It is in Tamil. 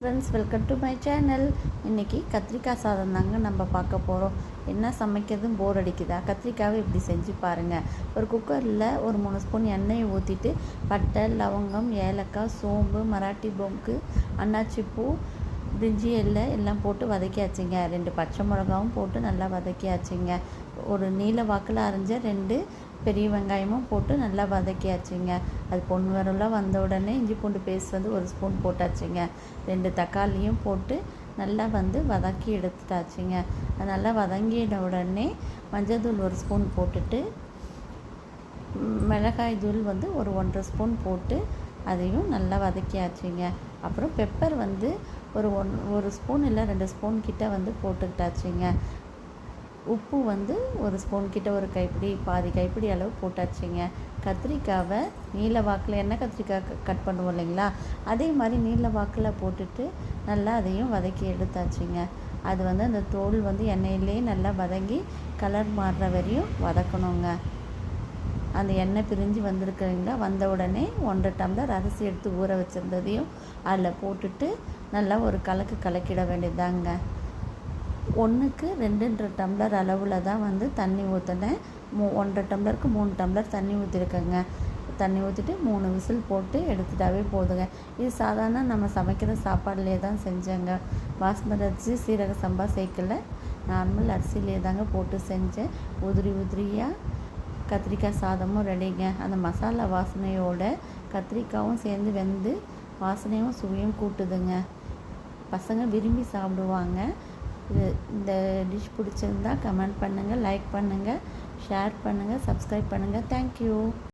Friends welcome to my channel இன்றைக்கி கத்திரிக்காய் சாதம் தாங்க நம்ம பார்க்க போகிறோம் என்ன சமைக்கிறதும் போர் அடிக்குதா? கத்திரிக்காவை இப்படி செஞ்சு பாருங்கள் ஒரு குக்கரில் ஒரு மூணு ஸ்பூன் எண்ணெயை ஊற்றிட்டு பட்டை லவங்கம் ஏலக்காய் சோம்பு மராட்டி பொங்கு அன்னாச்சி பூ பிரிஞ்சி எல்லை எல்லாம் போட்டு வதக்கியாச்சுங்க. ரெண்டு பச்சை மிளகாவும் போட்டு நல்லா வதக்கியாச்சுங்க. ஒரு நீல வாக்கில் அரைஞ்ச ரெண்டு பெரிய வெங்காயமும் போட்டு நல்லா வதக்கியாச்சுங்க. அது பொன் வரலாம் வந்த உடனே இஞ்சி பூண்டு பேஸ்ட் வந்து ஒரு ஸ்பூன் போட்டாச்சுங்க. ரெண்டு தக்காளியும் போட்டு நல்லா வந்து வதக்கி எடுத்துட்டாச்சுங்க. அது நல்லா வதங்கின உடனே மஞ்சள் தூள் ஒரு ஸ்பூன் போட்டுட்டு மிளகாய் தூள் வந்து ஒரு ஒன்றரை ஸ்பூன் போட்டு அதையும் நல்லா வதக்கியாச்சுங்க. அப்புறம் பெப்பர் வந்து ஒரு ஒன் ஒரு ஸ்பூன் இல்லை ரெண்டு ஸ்பூன் கிட்ட வந்து போட்டுக்கிட்டாச்சுங்க. உப்பு வந்து ஒரு ஸ்பூன் கிட்ட ஒரு கைப்பிடி பாதி கைப்பிடி அளவு போட்டாச்சுங்க. கத்திரிக்காவை நீல வாக்கில் எண்ணெய் கத்திரிக்காய் கட் பண்ணுவோம் இல்லைங்களா? அதே மாதிரி நீல வாக்கில் போட்டுட்டு நல்லா அதையும் வதக்கி எடுத்தாச்சுங்க. அது வந்து அந்த தோல் வந்து எண்ணெயிலே நல்லா வதங்கி கலர் மாறுற வரையும் வதக்கணுங்க. அந்த எண்ணெய் பிரிஞ்சு வந்திருக்குறீங்களா வந்த உடனே ஒன்றரை டம்ளர் அரிசி எடுத்து ஊற வச்சுருந்ததையும் அதில் போட்டுட்டு நல்லா ஒரு கலக்கு கலக்கிட வேண்டியதாங்க ஒன்றுக்கு ரெண்டுன்ற டம்ளர் அளவில் தான் வந்து தண்ணி ஊற்றினேன் மூ ஒன்றரை டம்ளருக்கு மூணு டம்ளர் தண்ணி ஊற்றிருக்கேங்க தண்ணி ஊற்றிட்டு மூணு விசில் போட்டு எடுத்துட்டாவே போதுங்க. இது சாதாரண நம்ம சமைக்கிற சாப்பாடுலேயே தான் செஞ்சேங்க. பாஸ்மதி அரிசி சீரக சம்பா சேர்க்கல. நார்மல் அரிசிலே தாங்க போட்டு செஞ்சேன். உதிரி உதிரியாக கத்திரிக்காய் சாதமும் ரெடிங்க. அந்த மசாலா வாசனையோட கத்திரிக்காயும் சேர்ந்து வெந்து வாசனையும் சுவையும் கூட்டுதுங்க. பசங்க விரும்பி சாப்பிடுவாங்க. இது இந்த டிஷ் பிடிச்சிருந்தா கமெண்ட் பண்ணுங்கள் லைக் பண்ணுங்கள் ஷேர் பண்ணுங்கள் சப்ஸ்கிரைப் பண்ணுங்கள் தேங்க்யூ